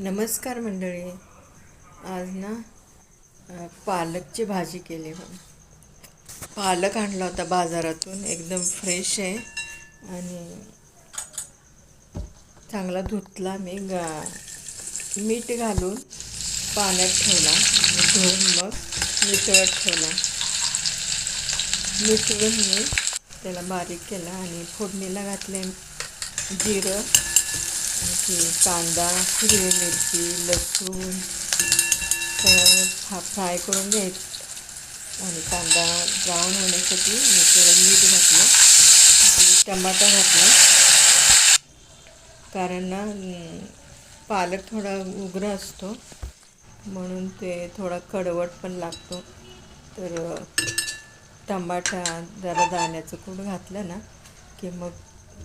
नमस्कार मंडळी. आज ना पालकची भाजी केली बघा पालक आणला होता बाजारातून एकदम फ्रेश आहे. आणि चांगला धुतला मी गा मीठ घालून पाण्यात ठेवला. आणि धुवून मग मिसळत ठेवला. मिसळून मी त्याला बारीक केला आणि फोडणीला घातले जिरं. कांदा हिरवी मिरची लसूण सगळं फ्राय करून घ्यायचं. आणि कांदा ब्राऊन होण्यासाठी मी थोडं मीठ घातलं. टमाटा घातला. कारण ना पालक थोडा उग्र असतो. म्हणून ते थोडा कडवट पण लागतो. तर टमाटा जरा दाण्याचं कूट घातलं ना की मग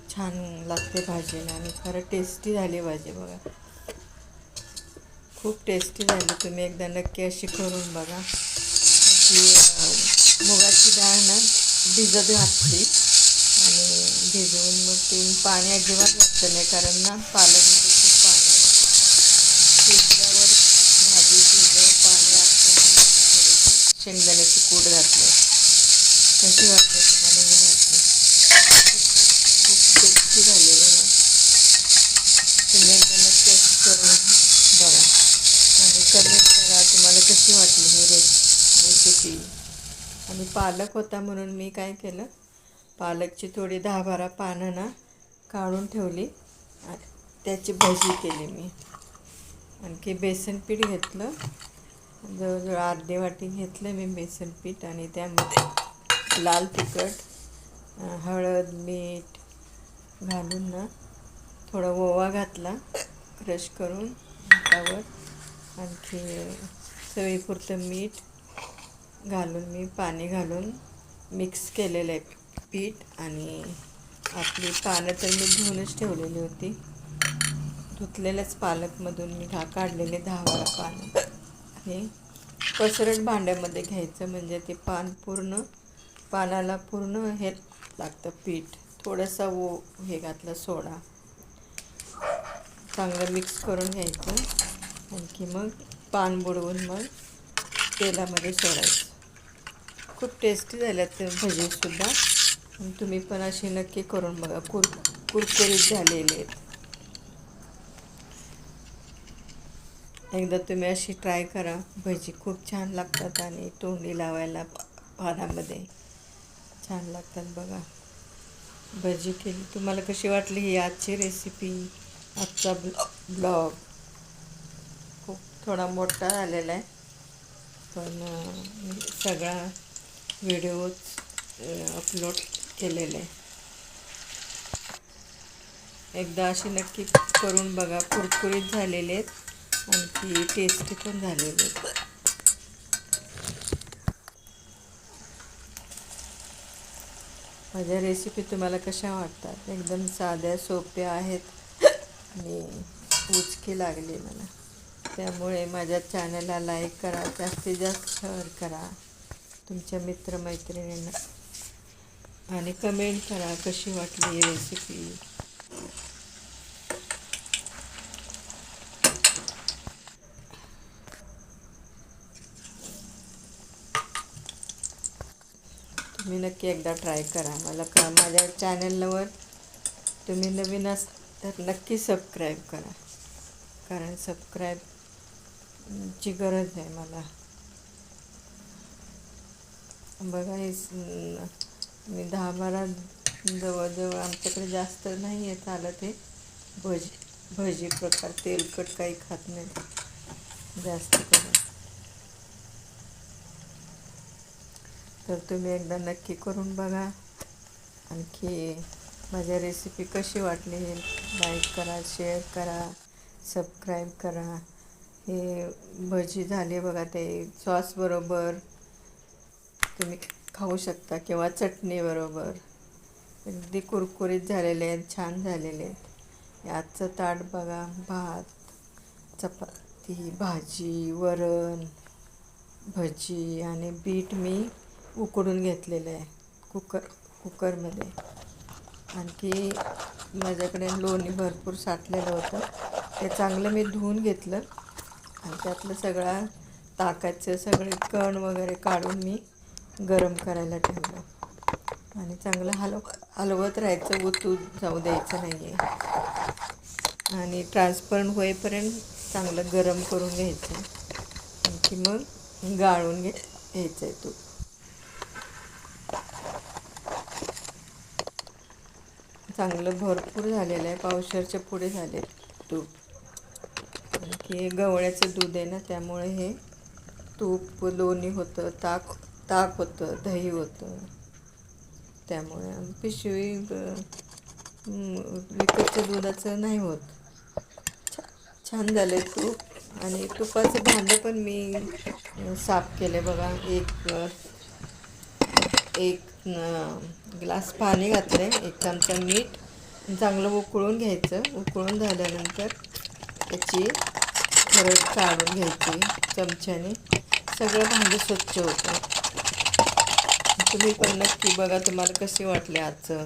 छान लागते भाजीला आणि खरं टेस्टी झाली भाजी बघा. खूप टेस्टी झाली. तुम्ही एकदा नक्की अशी करून बघा. की मुगाची डाळ ना भिजत घातली. आणि भिजवून मग ते पाणी अजिबात लागतं नाही कारण ना पालकमध्ये खूप पाणी आहे. शिजल्यावर भाजी शिजल्यावर पाणी असतं शेंगदाण्याची कूट घातलं. कशी वाटते तुम्हाला ही भाजी खूप टेस्टी झाली बघा तुम्ही एकदा नक्की अशी करून बघा आणि कमेंट करा तुम्हाला कशी वाटली ही रेस रेसिपी आणि पालक होता म्हणून मी काय केलं? पालकची थोडी दहा बारा पानं ना काढून ठेवली. त्याची भजी केली मी. आणखी बेसन पीठ घेतलं. जवळजवळ अर्धी वाटी घेतलं मी बेसन पीठ आणि त्यामध्ये लाल तिखट हळद मीठ घालून ना थोडा ओवा घातला. क्रश करून त्यावर आणखी चवीपुरतं मीठ घालून मी पाणी घालून मिक्स केलेलं आहे पीठ आणि आपली पानं तर मी धुवूनच ठेवलेली होती. धुतलेल्याच पालकमधून मी घा काढलेले दहा बारा पानं. आणि पसरट भांड्यामध्ये घ्यायचं म्हणजे ते पान पूर्ण पानाला पूर्ण हे लागतं पीठ. थोडासा वो हे घातलं सोडा. चांगलं मिक्स करून घ्यायचं. आणखी मग पान बुडवून मग तेलामध्ये सोडायचं. खूप टेस्टी झाल्यात ते भजीसुद्धा तुम्ही पण अशी नक्की करून बघा. कुर कुरकुरीत झालेले आहेत. एकदा तुम्ही अशी ट्राय करा. भजी खूप छान लागतात आणि तोंडी लावायला पानामध्ये छान लागतात बघा. भजी केली. तुम्हाला कशी वाटली ही आजची रेसिपी आजचा ब्लॉ ब्लॉग. थोडा मोठा झालेला आहे. पण सगळा व्हिडिओच अपलोड केलेला आहे. एकदा अशी नक्की करून बघा. कुरकुरीत झालेले आहेत आणखी टेस्टी पण झालेले आहेत. माझ्या रेसिपी तुम्हाला कशा वाटतात? एकदम साध्या सोप्या आहेत. आणि उचकी लागली मला. त्यामुळे माझ्या चॅनलला लाईक करा जास्तीत जास्त शेअर करा. तुमच्या मित्रमैत्रिणींना आणि कमेंट करा कशी वाटली ही रेसिपी तुम्ही नक्की एकदा ट्राय करा. मला का माझ्या चॅनलवर तुम्ही नवीन अस तर नक्की सबस्क्राईब करा. कारण ची गरज आहे मला. बघा हे मी दहा बारा जवळजवळ आमच्याकडे जास्त नाही आहे चालत हे. भजी भजी प्रकार तेलकट काही खात नाही. जास्त करून. तर तुम्ही एकदा नक्की करून बघा. आणखी माझ्या रेसिपी कशी वाटली लाईक करा शेअर करा सबस्क्राईब करा. हे भजी झाले बघा ते सॉसबरोबर तुम्ही खाऊ शकता किंवा चटणीबरोबर अगदी कुरकुरीत झालेले आहेत छान झालेले आहेत. याचं आजचं ताट बघा भात चपाती भाजी वरण भजी आणि बीट मी उकडून घेतलेलं आहे कुकर कुकरमध्ये. आणखी माझ्याकडे लोणी भरपूर साठलेलं होतं. ते चांगलं मी धुवून घेतलं. आणि त्यातलं सगळा ताकाचं सगळे कण वगैरे काढून मी गरम करायला ठेवलं. आणि चांगलं हलव हलवत राहायचं ओतू जाऊ द्यायचं नाही आहे आणि ट्रान्सपरंट होईपर्यंत चांगलं गरम करून घ्यायचं. आणखी मग गाळून घे घ्यायचं आहे तूप चांगलं भरपूर झालेलं आहे. पावशरच्या पुढे झाले तूप. की हे गवळ्याचं दूध आहे ना त्यामुळे हे तूप लोणी होतं ताक ताक होतं दही होतं. त्यामुळे पिशवी विकतच्या दुधाचं नाही होत. छा छान झालं आहे तूप. आणि तुपाचं भांडं पण मी साफ केले बघा. एक एक ग्लास पाणी घातलं आहे एक चमचा मीठ. चांगलं उकळून घ्यायचं. उकळून झाल्यानंतर त्याची खरड काढून घ्यायची चमच्याने. सगळं भांडं स्वच्छ होतं. तुम्ही पण नक्की बघा तुम्हाला कसे वाटले आजचं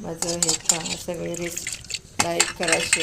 माझं हे का सगळे रेस लाईक करा शेअर